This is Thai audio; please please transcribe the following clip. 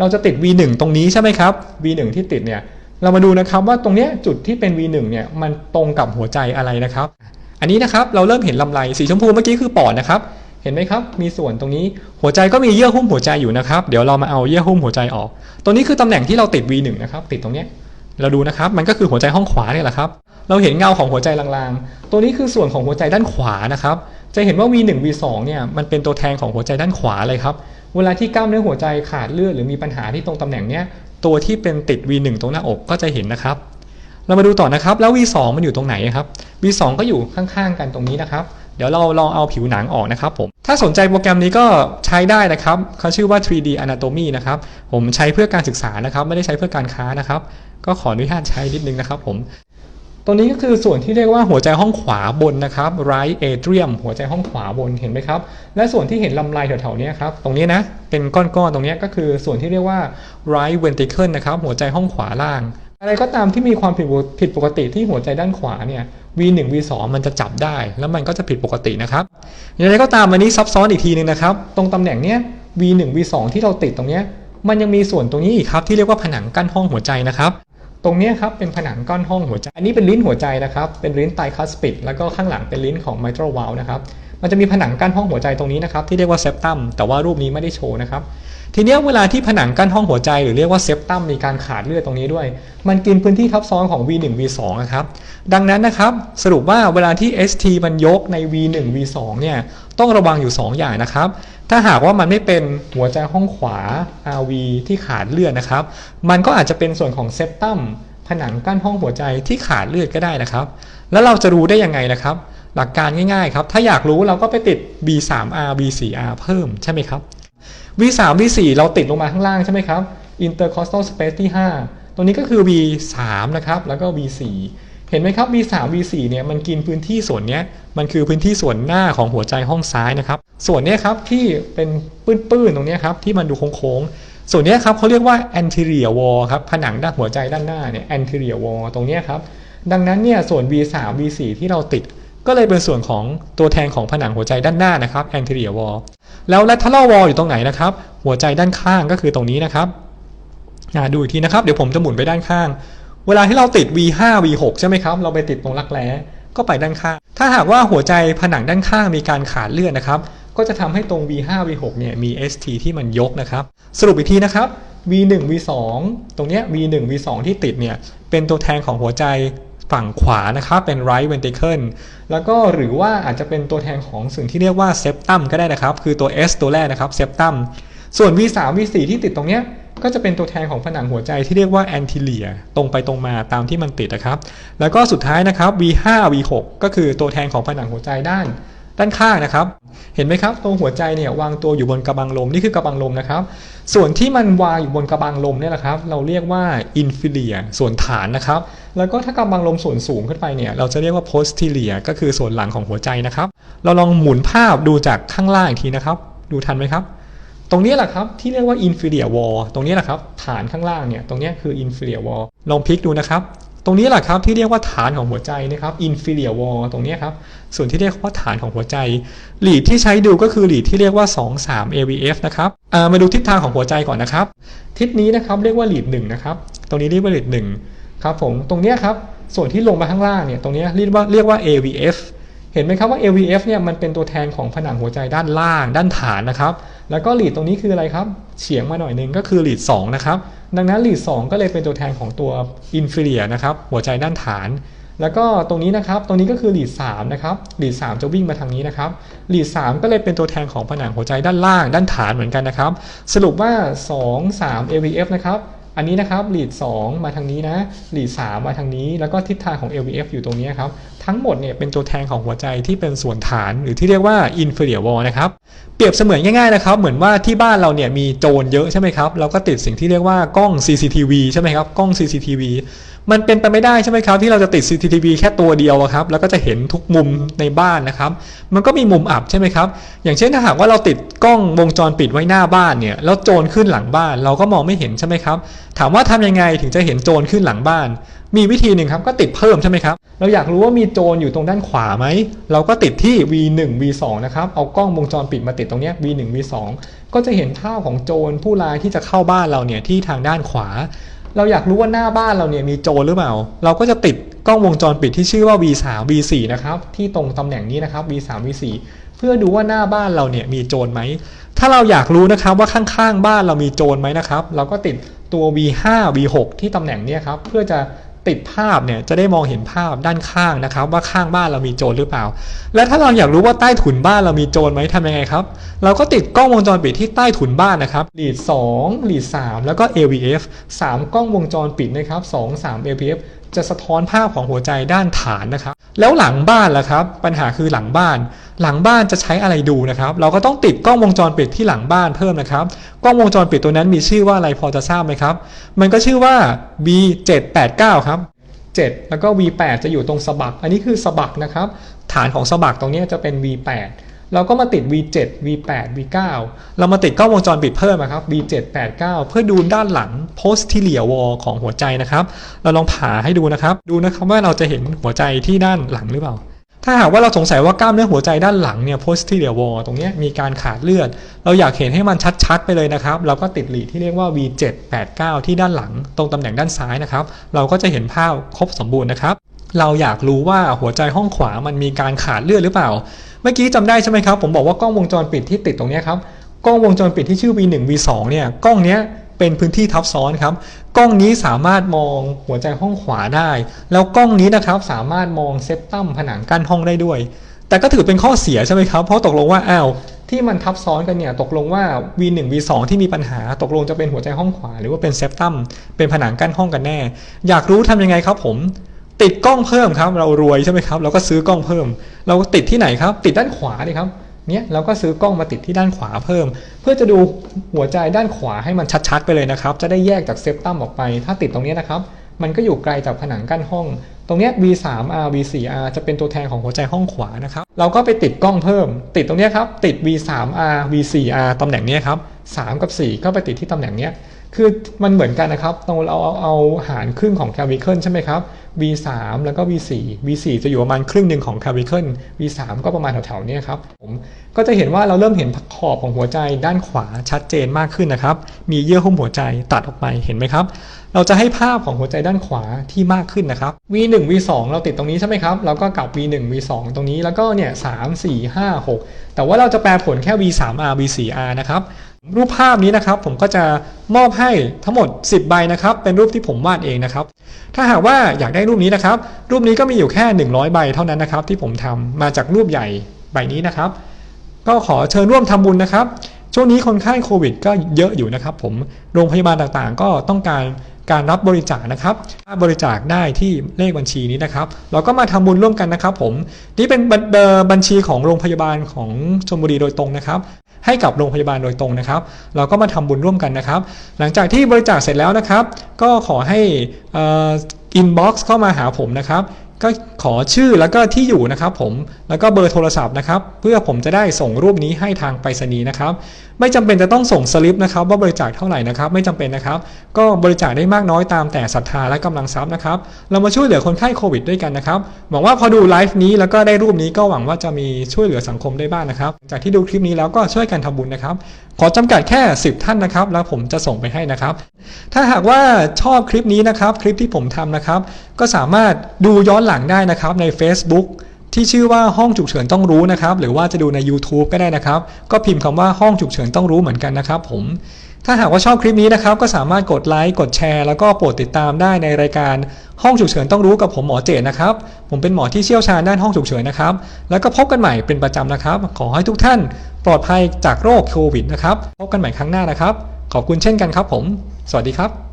เราจะติด V1 ตรงนี้ใช่ไหมครับ V1 ที่ติดเนี่ยเรามาดูนะครับว่าตรงเนี้ยจุดที่เป็น V1 เนี่ยมันตรงกับหัวใจอะไรนะครับ อันนี้นะครับเราเริ่มเห็นลำไรสีชมพูเมื่อกี้คือปอดนะครับ เห็นไหมครับ มีส่วนตรงนี้หัวใจก็มีเยื่อหุ้มหัวใจอยู่นะครับ เดี๋ยวเรามาเอาเยื่อหุ้มหัวใจออกตัวนี้คือตำแหน่งที่เราติด V1 นะครับติดตรงเนี้ยเราดูนะครับมันก็คือหัวใจห้องขวาเนี่ยแหละครับเราเห็นเงาของหัวใจลางๆ ตัวนี้คือส่วนของหัวใจด้านขวานะครับ จะเห็นว่า V1 V2 เนี่ยมันเป็นตัวแทนของหัวใจด้านขวาเลยครับ เวลาที่กล้ามเนื้อหัวใจขาดเลือดหรือมีปัญหาที่ตรงตำแหน่งเนี้ยตัวที่เป็นติด V1 ตรงหน้าอกก็จะเห็นนะครับ เรามาดูต่อนะครับแล้ว V2 มันอยู่ตรงไหนครับ V2 ก็อยู่ข้างๆกันตรงนี้นะครับ เดี๋ยวเราลองเอาผิวหนังออกนะครับผมถ้าสนใจโปรแกรมนี้ก็ใช้ได้นะครับเขาชื่อว่า 3D Anatomy นะครับผมใช้เพื่อการศึกษานะครับ ไม่ได้ใช้เพื่อการค้านะครับ ก็ขออนุญาตใช้นิดนึงนะครับผม รงนี้ก็คือส่วนที่เรียกว่าหัวใจห้องขวาบนนะครับ right atrium หัวใจห้องขวาบนเห็นไหมครับ และส่วนที่เห็นลำลายแถวๆนี้ครับตรงนี้นะเป็นก้อนๆตรงนี้ก็คือส่วนที่เรียกว่า right ventricle นะครับหัวใจห้องขวาล่าง อะไรก็ตามที่มีความผิดปกผิดปกติที่หัวใจด้านขวาเนี่ย V1 V2 มันจะจับได้ แล้วมันก็จะผิดปกตินะครับอย่างไรก็ตามอันนี้ซับซ้อนอีกทีนึงนะครับ ตรงตำแหน่งเนี้ย V1 V2 ที่เราติดตรงเนี้ยมันยังมีส่วนตรงนี้อีกครับที่เรียกว่าผนังกั้นห้องหัวใจนะครับ ตรงนี้ครับเป็นผนังก้อนห้องหัวใจ อันนี้เป็นลิ้นหัวใจนะครับ เป็นลิ้นไตคัสปิด แล้วก็ข้างหลังเป็นลิ้นของไมโ r ร v a l v นะครับ มันจะมีผนังกั้นห้องหัวใจตรงนี้นะครับที่เรียกว่าเซปตัม แต่ว่ารูปนี้ไม่ได้โชว์นะครับ ทีนี้เวลาที่ผนังกั้นห้องหัวใจหรือเรียกว่าเซปตัมมีการขาดเลือดตรงนี้ด้วย มันกินพื้นที่ทับซ้อนของ V1 V2 นะครับ ดังนั้นนะครับสรุปว่าเวลาที่ ST มันยกใน V1 V2 เนี่ยต้องระวังอยู่ 2 อย่างนะครับ ถ้าหากว่ามันไม่เป็นหัวใจห้องขวา RV ที่ขาดเลือดนะครับ มันก็อาจจะเป็นส่วนของเซปตัมผนังกั้นห้องหัวใจที่ขาดเลือดก็ได้นะครับ แล้วเราจะรู้ได้ยังไงนะครับ หลักการง่ายๆครับ ถ้าอยากรู้เราก็ไปติด B3R B4R เพิ่มใช่ไหมครับ V3 V4 เราติดลงมาข้างล่างใช่ไหมครับ intercostal space ที่ 5ตรงนี้ก็คือ V3 นะครับ แล้วก็ V4 เห็นไหมครับ V3 V4 เนี่ยมันกินพื้นที่ส่วนนี้มันคือพื้นที่ส่วนหน้าของหัวใจห้องซ้ายนะครับ ส่วนนี้ครับที่เป็นปื้นๆตรงนี้ครับที่มันดูโค้งๆ ส่วนนี้ครับเขาเรียกว่า anterior wall ครับผนังด้านหัวใจด้านหน้าเนี่ย anterior wall ตรงนี้ครับ ดังนั้นเนี่ยส่วน V3 V4 ที่เราติด ก็เลยเป็นส่วนของตัวแทนของผนังหัวใจด้านหน้านะครับ anterior wall แล้ว lateral wall อยู่ตรงไหนนะครับ หัวใจด้านข้างก็คือตรงนี้นะครับดูอีกทีนะครับ เดี๋ยวผมจะหมุนไปด้านข้าง เวลาที่เราติด V5 V6 ใช่ไหมครับ เราไปติดตรงรักแร้ก็ไปด้านข้าง ถ้าหากว่าหัวใจผนังด้านข้างมีการขาดเลือดนะครับ ก็จะทำให้ตรง V5 V6 เนี่ยมี ST ที่มันยกนะครับ สรุปอีกทีนะครับ V1 V2 ตรงเนี้ย V1 V2 ที่ติดเนี่ยเป็นตัวแทนของหัวใจฝั่งขวานะครับเป็น right ventricle แล้วก็หรือว่าอาจจะเป็นตัวแทนของสิ่งที่เรียกว่า septum ก็ได้นะครับ คือตัว S ตัวแรกนะครับ septum ส่วน V3 V4 ที่ติดตรงเนี้ย ก็จะเป็นตัวแทนของผนังหัวใจที่เรียกว่า anterior ตรงไปตรงมาตามที่มันติดนะครับ แล้วก็สุดท้ายนะครับ V5 V6 ก็คือตัวแทนของผนังหัวใจด้านด้านข้างนะครับ เห็นไหมครับตรงหัวใจเนี่ยวางตัวอยู่บนกระบังลมนี่คือกระบังลมนะครับ ส่วนที่มันวางอยู่บนกระบังลมเนี่ยแหละครับ เราเรียกว่า inferior ส่วนฐานนะครับ แล้วก็ถ้ากระบังลมส่วนสูงขึ้นไปเนี่ยเราจะเรียกว่า posterior ก็คือส่วนหลังของหัวใจนะครับ เราลองหมุนภาพดูจากข้างล่างอีกทีนะครับ ดูทันไหมครับ ตรงนี้แหละครับที่เรียกว่า inferior wall ตรงนี้แหละครับฐานข้างล่างเนี่ยตรงนี้คือ inferior wall ลองพลิกดูนะครับตรงนี้แหละครับที่เรียกว่าฐานของหัวใจนะครับ inferior wall ตรงนี้ครับส่วนที่เรียกว่าฐานของหัวใจหลีดที่ใช้ดูก็คือหลีดที่เรียกว่า 2-3 AVF นะครับมาดูทิศทางของหัวใจก่อนนะครับ ทิศนี้นะครับเรียกว่าหลีด1นะครับตรงนี้เรียกว่าหลีด1ครับผมตรงนี้ครับส่วนที่ลงมาข้างล่างเนี่ยตรงนี้เรียกว่าเรียกว่า AVF เห็นไหมครับว่า AVF เนี่ยมันเป็นตัวแทนของผนังหัวใจด้านล่าง ด้านฐานนะครับ แล้วก็หลีดตรงนี้คืออะไรครับ เฉียงมาหน่อยหนึงก็คือหลีด2นะครับ ดังนั้นหลีด2ก็เลยเป็นตัวแทนของตัว inferior นะครับ หัวใจด้านฐาน แล้วก็ตรงนี้นะครับ ตรงนี้ก็คือหลีด3นะครับหลีด3จะวิ่งมาทางนี้นะครับหลีด3ก็เลยเป็นตัวแทนของผนังหัวใจด้านล่าง ด้านฐานเหมือนกันนะครับ สรุปว่า 2 3 AVF นะครับ อันนี้นะครับ lead 2มาทางนี้นะลีด3มาทางนี้ แล้วก็ทิศทางของ LVF อยู่ตรงนี้ครับทั้งหมดเนี่ยเป็นตัวแทนของหัวใจที่เป็นส่วนฐานหรือที่เรียกว่า inferior wall นะครับเปรียบเสมือนง่ายๆนะครับเหมือนว่าที่บ้านเราเนี่ยมีโจรเยอะใช่ไหมครับเราก็ติดสิ่งที่เรียกว่ากล้อง CCTV ใช่ไหมครับกล้อง CCTV มันเป็นไปไม่ได้ใช่ไหมครับ ที่เราจะติด CCTV แค่ตัวเดียวครับ แล้วก็จะเห็นทุกมุมในบ้านนะครับ มันก็มีมุมอับใช่ไหมครับ อย่างเช่นถ้าหากว่าเราติดกล้องวงจรปิดไว้หน้าบ้านเนี่ย แล้วโจรขึ้นหลังบ้าน เราก็มองไม่เห็นใช่ไหมครับ ถามว่าทำยังไงถึงจะเห็นโจรขึ้นหลังบ้าน มีวิธีหนึ่งครับ ก็ติดเพิ่มใช่ไหมครับ เราอยากรู้ว่ามีโจรอยู่ตรงด้านขวาไหม เราก็ติดที่ V1 V2 นะครับ เอากล้องวงจรปิดมาติดตรงเนี้ย V1 V2 ก็จะเห็นภาพของโจรผู้ร้ายที่จะเข้าบ้านเราเนี่ยที่ทางด้านขวา เราอยากรู้ว่าหน้าบ้านเราเนี่ยมีโจรหรือเปล่า เราก็จะติดกล้องวงจรปิดที่ชื่อว่า V3 V4 นะครับ ที่ตรงตำแหน่งนี้นะครับ V3 V4 เพื่อดูว่าหน้าบ้านเราเนี่ยมีโจรไหม ถ้าเราอยากรู้นะครับว่าข้างๆบ้านเรามีโจรไหมนะครับ เราก็ติดตัว V5 V6 ที่ตำแหน่งนี้ครับ เพื่อจะ ติดภาพเนี่ยจะได้มองเห็นภาพด้านข้างนะครับ ว่าข้างบ้านเรามีโจรหรือเปล่า และถ้าเราอยากรู้ว่าใต้ถุนบ้านเรามีโจรไหมทำยังไงครับ เราก็ติดกล้องวงจรปิดที่ใต้ถุนบ้านนะครับหลีด2ลีด3แล้วก็ AVF 3 กล้องวงจรปิดนะครับ2 3 AVF จะสะท้อนภาพของหัวใจด้านฐานนะครับ แล้วหลังบ้านล่ะครับ ปัญหาคือหลังบ้าน หลังบ้านจะใช้อะไรดูนะครับ เราก็ต้องติดกล้องวงจรปิดที่หลังบ้านเพิ่มนะครับ กล้องวงจรปิดตัวนั้นมีชื่อว่าอะไรพอจะทราบไหมครับ มันก็ชื่อว่า B789 ครับ 7 แล้วก็ V8 จะอยู่ตรงสะบัก อันนี้คือสะบักนะครับ ฐานของสะบักตรงนี้จะเป็น V8 เราก็มาติด V7 V8 V9 เรามาติดกล้องวงจรปิดเพิ่มนะครับ V7 89 เพื่อดูด้านหลัง posterior wall ของหัวใจนะครับ เราลองผ่าให้ดูนะครับ ดูนะครับว่าเราจะเห็นหัวใจที่ด้านหลังหรือเปล่า ถ้าหากว่าเราสงสัยว่ากล้ามเนื้อหัวใจด้านหลังเนี่ย posterior wall ตรงนี้มีการขาดเลือด เราอยากเห็นให้มันชัดๆ ไปเลยนะครับ เราก็ติดหลีดที่เรียกว่า V789 ที่ด้านหลัง ตรงตำแหน่งด้านซ้ายนะครับ เราก็จะเห็นภาพครบสมบูรณ์นะครับ เราอยากรู้ว่าหัวใจห้องขวามันมีการขาดเลือดหรือเปล่า เมื่อกี้จำได้ใช่ไหมครับ ผมบอกว่ากล้องวงจรปิดที่ติดตรงนี้ครับ กล้องวงจรปิดที่ชื่อ V1 V2 เนี่ย กล้องเนี้ยเป็นพื้นที่ทับซ้อนครับ กล้องนี้สามารถมองหัวใจห้องขวาได้ แล้วกล้องนี้นะครับสามารถมองเซปตัมผนังกั้นห้องได้ด้วย แต่ก็ถือเป็นข้อเสียใช่ไหมครับ เพราะตกลงว่าอ้าวที่มันทับซ้อนกันเนี่ยตกลงว่า V1 V2 ที่มีปัญหาตกลงจะเป็นหัวใจห้องขวา หรือว่าเป็นเซปตัมเป็นผนังกั้นห้องกันแน่ อยากรู้ทำยังไงครับผม ติดกล้องเพิ่มครับ เรารวยใช่ไหมครับ เราก็ซื้อกล้องเพิ่ม เราก็ติดที่ไหนครับ ติดด้านขวานี่ครับเนี่ยเราก็ซื้อกล้องมาติดที่ด้านขวาเพิ่ม เพื่อจะดูหัวใจด้านขวาให้มันชัดๆ ไปเลยนะครับ จะได้แยกจากเซปตัมออกไป ถ้าติดตรงนี้นะครับ มันก็อยู่ไกลจากผนังกั้นห้อง ตรงเนี้ย V3R V4R จะเป็นตัวแทนของหัวใจห้องขวานะครับ เราก็ไปติดกล้องเพิ่ม ติดตรงเนี้ยครับ ติด V3R V4R ตำแหน่งเนี้ยครับ3กับ 4 ก็ไปติดที่ตำแหน่งเนี้ย คือมันเหมือนกันนะครับตรงเราเอาเอาหารครึ่งของ clavicle ใช่ไหมครับ V3 แล้วก็ V4 V4 จะอยู่ประมาณครึ่งหนึ่งของ clavicle V3 ก็ประมาณแถวๆนี้ครับผมก็จะเห็นว่าเราเริ่มเห็นขอบของหัวใจด้านขวาชัดเจนมากขึ้นนะครับ มีเยื่อหุ้มหัวใจตัดออกไปเห็นไหมครับ เราจะให้ภาพของหัวใจด้านขวาที่มากขึ้นนะครับ V1 V2 เราติดตรงนี้ใช่ไหมครับเราก็กลับ V1 V2 ตรงนี้แล้วก็เนี่ย3 4 5 6 แต่ว่าเราจะแปลผลแค่ V3R V4R นะครับ รูปภาพนี้นะครับผมก็จะมอบให้ทั้งหมด 10 ใบนะครับ เป็นรูปที่ผมวาดเองนะครับ ถ้าหากว่าอยากได้รูปนี้นะครับ รูปนี้ก็มีอยู่แค่ 100 ใบเท่านั้นนะครับ ที่ผมทำมาจากรูปใหญ่ใบนี้นะครับ ก็ขอเชิญร่วมทำบุญนะครับ ช่วงนี้คนไข้โควิด ก็เยอะอยู่นะครับ ผมโรงพยาบาลต่างๆ ก็ต้องการการรับบริจาคนะครับบริจาคได้ที่เลขบัญชีนี้นะครับ เราก็มาทำบุญร่วมกันนะครับ ผม นี่เป็นบัญเอ่อบัญชีของโรงพยาบาลของชลบุรีโดยตรงนะครับ ให้กับโรงพยาบาลโดยตรงนะครับ เราก็มาทำบุญร่วมกันนะครับ หลังจากที่บริจาคเสร็จแล้วนะครับ ก็ขอให้อินบ็อกซ์เข้ามาหาผมนะครับ ก็ขอชื่อแล้วก็ที่อยู่นะครับผมแล้วก็เบอร์โทรศัพท์นะครับ เพื่อผมจะได้ส่งรูปนี้ให้ทางไปรษณีย์นะครับ ไม่จำเป็นจะต้องส่งสลิปนะครับ ว่าบริจาคเท่าไหร่นะครับ ไม่จำเป็นนะครับ ก็บริจาคได้มากน้อยตามแต่ศรัทธาและกำลังทรัพย์นะครับ เรามาช่วยเหลือคนไข้โควิดด้วยกันนะครับหวังว่าพอดูไลฟ์นี้แล้วก็ได้รูปนี้ก็หวังว่าจะมีช่วยเหลือสังคมได้บ้างนะครับ จากที่ดูคลิปนี้แล้วก็ช่วยกันทำบุญนะครับ ขอจำกัดแค่ 10 ท่านนะครับ แล้วผมจะส่งไปให้นะครับ ถ้าหากว่าชอบคลิปนี้นะครับ คลิปที่ผมทำนะครับ ก็สามารถดูย้อนหลังได้นะครับใน Facebook ที่ชื่อว่าห้องฉุกเฉินต้องรู้นะครับ หรือว่าจะดูใน YouTube ก็ได้นะครับ ก็พิมพ์คำว่าห้องฉุกเฉินต้องรู้เหมือนกันนะครับผม ถ้าหากว่าชอบคลิปนี้นะครับ ก็สามารถกดไลค์กดแชร์ แล้วก็โปรดติดตามได้ในรายการห้องฉุกเฉินต้องรู้กับผมหมอเจตนะครับ ผมเป็นหมอที่เชี่ยวชาญด้านห้องฉุกเฉินนะครับ แล้วก็พบกันใหม่เป็นประจำนะครับ ขอให้ทุกท่านปลอดภัยจากโรคโควิดนะครับ พบกันใหม่ครั้งหน้านะครับ ขอบคุณเช่นกันครับผม สวัสดีครับ